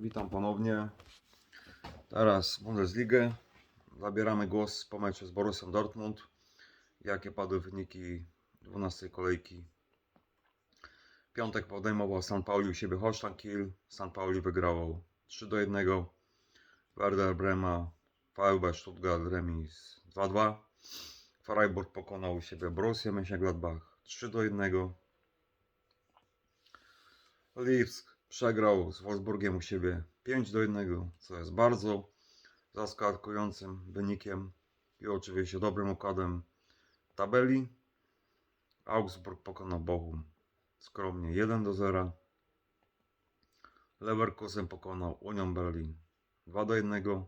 witam ponownie. Teraz Bundesligę. Zabieramy głos po meczu z Borussią Dortmund. Jakie padły wyniki 12 kolejki. Piątek podejmował San Pauli u siebie Holstein Kiel. San Pauli wygrało 3 do 1. Werder Brema, VfB Stuttgart remis 2-2. Freiburg pokonał u siebie Borussię Mönchengladbach 3 do 1. Lipsk przegrał z Wolfsburgiem u siebie 5 do 1, co jest bardzo zaskakującym wynikiem i oczywiście dobrym układem tabeli. Augsburg pokonał Bochum skromnie 1 do 0. Leverkusen pokonał Union Berlin 2 do 1.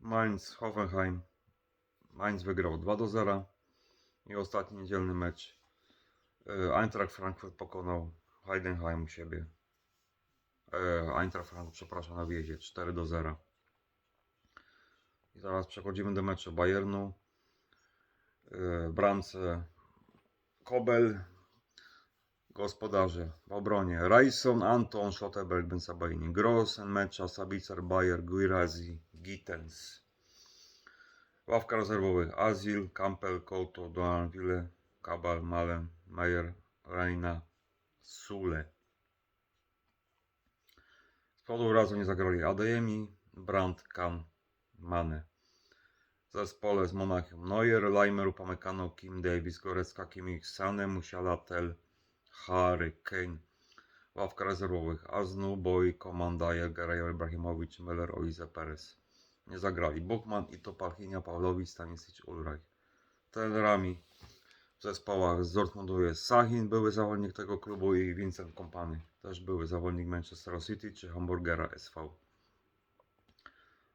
Mainz Hoffenheim Mainz wygrał 2 do 0. I ostatni niedzielny mecz. E, Eintracht Frankfurt pokonał Heidenheim u siebie. E, Eintracht Frankfurt, przepraszam, na wjeździe 4 do 0. I teraz przechodzimy do meczu Bayernu. E, bramce Kobel. Gospodarze w obronie Rajson, Anton, Schlotterberg, Bensabaini, Gross, Mecza, Sabicer, Bayer, Guirazi, Gittens. Ławka rezerwowych Azil, Campbell, Couto, Doanville, Kabal, Malen, Meyer, Reina, Sule. Z powodu razu nie zagrali Adeyemi, Brandt, Kan, Mane. W zespole z Monachium Neuer, Leimer, Upamecano, Kim Davis, Gorecka, Kimmich, Sane, Musiala, Tel, Harry, Kane. Ławka rezerwowych Aznu, Boy, Komanda, Jelgerejo, Ibrahimowicz, Müller, Olize, Perez nie zagrali. Buchman i Topalchinia, Pawlowicz, Stanisic, Ulreich. Trenerami w zespołach z Dortmundu jest Sahin, były zawodnik tego klubu i Vincent Kompany, też były zawodnik Manchester City czy Hamburgera SV.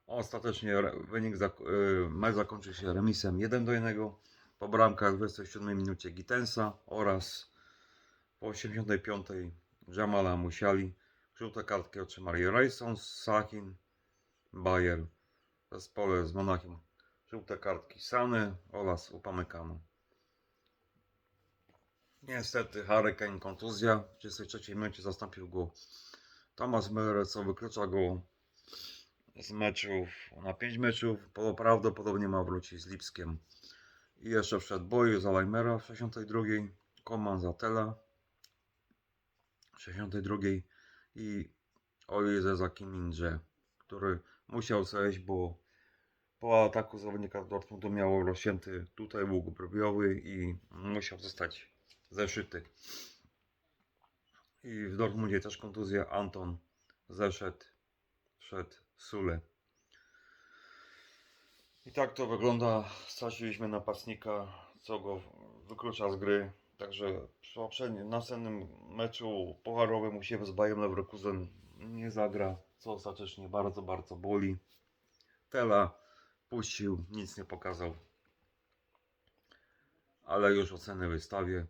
Ostatecznie wynik zak- y, mecz zakończył się remisem 1 do 1 po bramkach w 27 minucie Gitensa oraz po 85 Jamala Musiali. Żółte kartki otrzymali Rayson, Sahin, Bayer, w zespole z Monachium żółte kartki Sany oraz Upamecano. Niestety Hurricane kontuzja. W 33 minucie zastąpił go Thomas Müller, co wyklucza go z meczów na 5 meczów. Prawdopodobnie ma wrócić z Lipskiem. I jeszcze wszedł boju za Leimera w 62. Koman za Tela w 62. I Olize za Kimindże, który musiał zejść, bo po ataku zawodnika Dortmundu miał rozcięty tutaj łuk brwiowy i musiał zostać zeszyty. I w Dortmundzie też kontuzja. Anton zeszedł, wszedł Sule. I tak to wygląda. Straciliśmy napastnika, co go wyklucza z gry. Także przy poprzednim, następnym meczu pucharowym siebie z Bayern Leverkusen nie zagra, co ostatecznie bardzo, bardzo boli. Tela puścił, nic nie pokazał. Ale już oceny wystawię.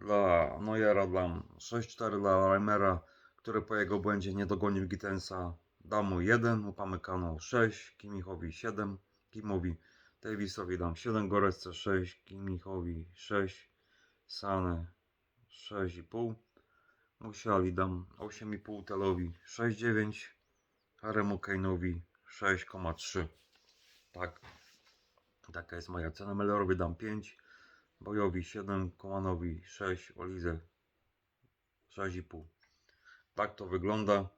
Dla Neuera dam 6-4, dla Reimera, który po jego błędzie nie dogonił Gittensa, dam mu 1, Upamecano 6, Kimichowi 7, Kimowi Davisowi dam 7, Goresce 6, Kimichowi 6, Sane 6,5, Musiali dam 8,5, Telowi 6,9, Haremu Kane'owi 6,3. Tak. Taka jest moja cena. Mellerowi dam 5, Bojowi 7, Komanowi 6, Olize 6,5. Tak to wygląda.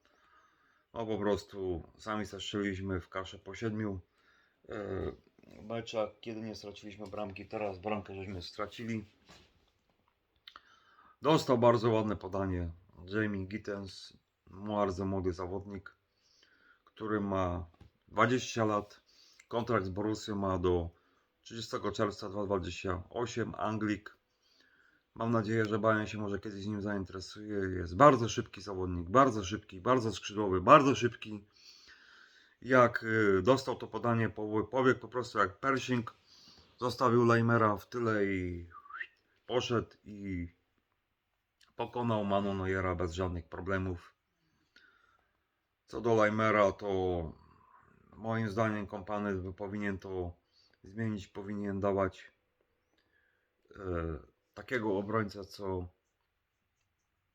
No po prostu sami zastrzeliliśmy w kaszę po 7 yy, meczach, kiedy nie straciliśmy bramki. Teraz bramkę żeśmy stracili. Dostał bardzo ładne podanie Jamie Gittens, bardzo młody zawodnik, który ma 20 lat. Kontrakt z Borussią ma do 30 czerwca 2028. Anglik. Mam nadzieję, że Bayern się może kiedyś nim zainteresuje. Jest bardzo szybki zawodnik, bardzo szybki, bardzo skrzydłowy, bardzo szybki. Jak y, dostał to podanie, po- pobiegł po prostu jak Pershing. Zostawił Leimera w tyle i poszedł i pokonał Manu Neuera bez żadnych problemów. Co do Leimera, to moim zdaniem kompany powinien to zmienić, powinien dawać e, takiego obrońcę, co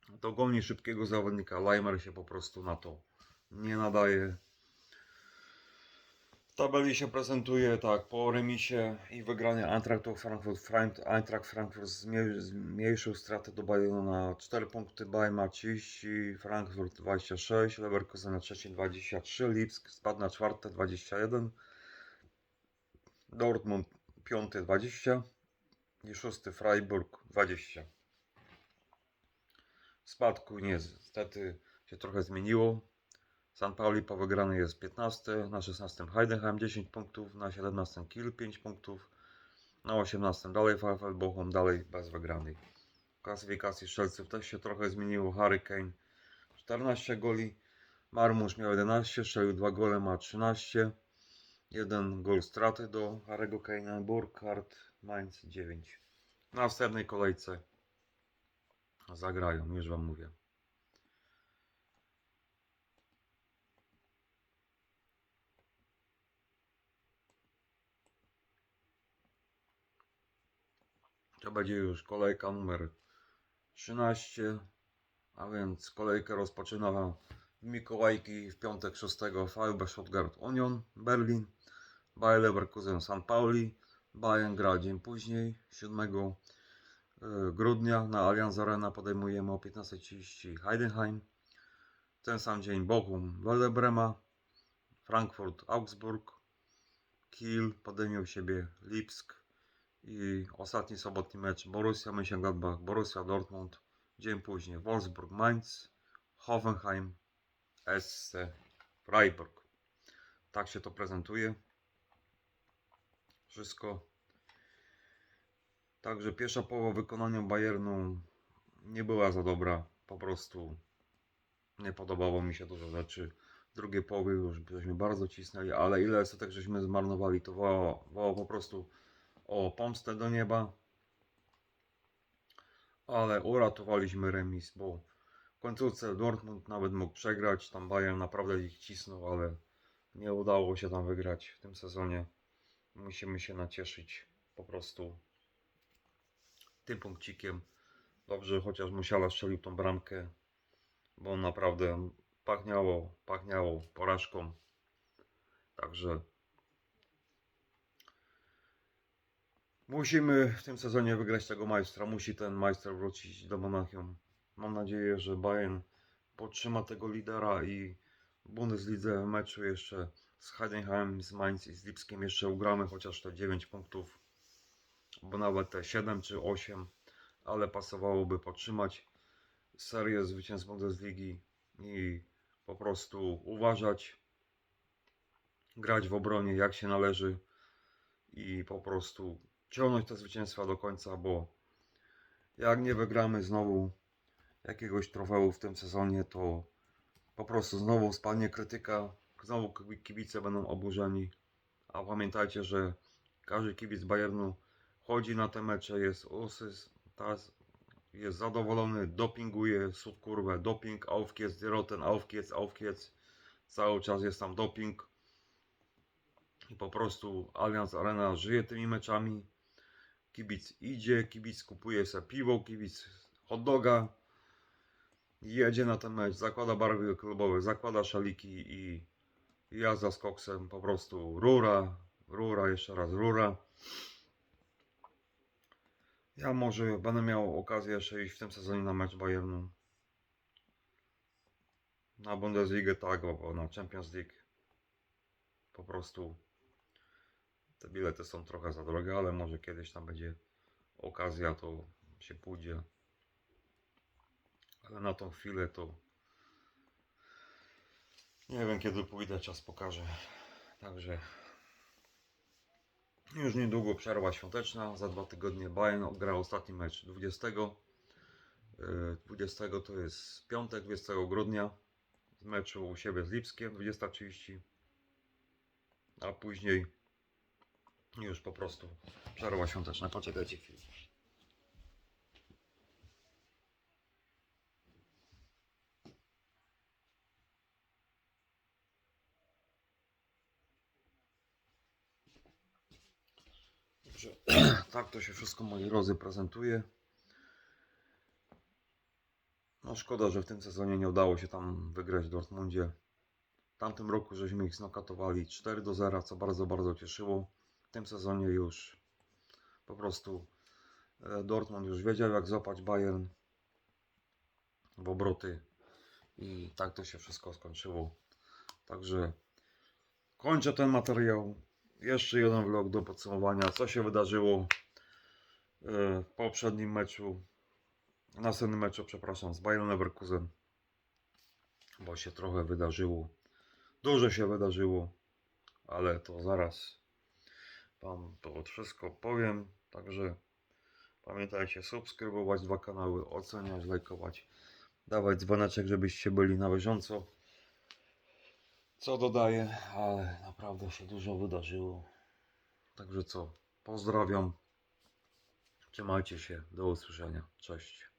dogoni szybkiego zawodnika. Leimer się po prostu na to nie nadaje. W tabeli się prezentuje tak, po remisie i wygraniu Eintrachtu Frankfurt, Frank, Eintracht Frankfurt zmniejszył, stratę do Bayernu na 4 punkty, Bayern ma 30, Frankfurt 26, Leverkusen na trzecim 23, Lipsk spadł na czwarte 21, Dortmund piąty 20 i szósty Freiburg 20. W spadku niestety się trochę zmieniło. San Pauli po wygranej jest 15, na 16 Heidenheim 10 punktów, na 17 Kiel 5 punktów, na 18 dalej VfL Bochum, dalej bez wygranej. W klasyfikacji strzelców też się trochę zmieniło. Harry Kane 14 goli, Marmusz miał 11, strzelił 2 gole, ma 13. Jeden gol straty do Harry'ego Kane'a, Burkhardt, Mainz 9. W następnej kolejce zagrają, już wam mówię. To będzie już kolejka numer 13, a więc kolejkę rozpoczyna w Mikołajki w piątek 6 VfB Stuttgart Union Berlin, Bayer Leverkusen San Pauli, Bayern gra dzień później 7 y, grudnia na Allianz Arena podejmujemy o 15.30 Heidenheim. Ten sam dzień Bochum Werder Frankfurt Augsburg, Kiel podejmie siebie Lipsk i ostatni sobotni mecz Borussia Mönchengladbach, Borussia Dortmund. Dzień później Wolfsburg Mainz, Hoffenheim, SC Freiburg. Tak się to prezentuje. Wszystko. Także pierwsza połowa wykonania Bayernu nie była za dobra. Po prostu nie podobało mi się dużo rzeczy. W drugiej połowie już żeśmy bardzo cisnęli, ale ile setek żeśmy zmarnowali, to wołało, wołało po prostu o pomstę do nieba. Ale uratowaliśmy remis, bo końcówce Dortmund nawet mógł przegrać. Tam Bayern naprawdę ich cisnął, ale nie udało się tam wygrać w tym sezonie. Musimy się nacieszyć po prostu tym punkcikiem. Dobrze, chociaż Musiala strzelił tą bramkę, bo naprawdę pachniało, pachniało porażką. Także musimy w tym sezonie wygrać tego majstra. Musi ten majster wrócić do Monachium. Mam nadzieję, że Bayern podtrzyma tego lidera i w Bundeslidze w meczu jeszcze z Heidenheim, z Mainz i z Lipskiem jeszcze ugramy chociaż te 9 punktów, bo nawet te 7 czy 8, ale pasowałoby podtrzymać serię zwycięstw Bundesligi i po prostu uważać, grać w obronie jak się należy i po prostu ciągnąć te zwycięstwa do końca, bo jak nie wygramy znowu jakiegoś trofeum w tym sezonie, to po prostu znowu spadnie krytyka, znowu kibi- kibice będą oburzeni. A pamiętajcie, że każdy kibic Bayernu chodzi na te mecze, jest usys, jest zadowolony, dopinguje, sub kurwę, doping, auf geht's, die Roten, auf geht's, auf geht's. Cały czas jest tam doping. I po prostu Allianz Arena żyje tymi meczami. Kibic idzie, kibic kupuje sobie piwo, kibic hot doga. Jedzie na ten mecz, zakłada barwy klubowe, zakłada szaliki i jazda z koksem, po prostu rura, rura, jeszcze raz rura. Ja może będę miał okazję jeszcze iść w tym sezonie na mecz Bayernu. Na Bundesligę tak, bo na Champions League po prostu te bilety są trochę za drogie, ale może kiedyś tam będzie okazja, to się pójdzie. Ale na tą chwilę to nie wiem kiedy pójdę, czas pokaże. Także już niedługo przerwa świąteczna. Za dwa tygodnie Bayern gra ostatni mecz 20. yy, 20 to jest piątek, 20 grudnia. Z meczu u siebie z Lipskiem 20.30. A później już po prostu przerwa świąteczna. Poczekajcie chwilę. Dobrze. Tak to się wszystko moi drodzy prezentuje. No szkoda, że w tym sezonie nie udało się tam wygrać w Dortmundzie. W tamtym roku żeśmy ich znokatowali 4 do 0, co bardzo, bardzo cieszyło. W tym sezonie już po prostu e, Dortmund już wiedział jak złapać Bayern w obroty i tak to się wszystko skończyło. Także kończę ten materiał. Jeszcze jeden vlog do podsumowania, co się wydarzyło e, w poprzednim meczu, następnym meczu, przepraszam, z Bayern Leverkusen, bo się trochę wydarzyło. Dużo się wydarzyło, ale to zaraz Wam to wszystko powiem. Także pamiętajcie subskrybować dwa kanały, oceniać, lajkować, dawać dzwoneczek, żebyście byli na bieżąco. Co dodaję, ale naprawdę się dużo wydarzyło. Także co, pozdrawiam. Trzymajcie się, do usłyszenia. Cześć.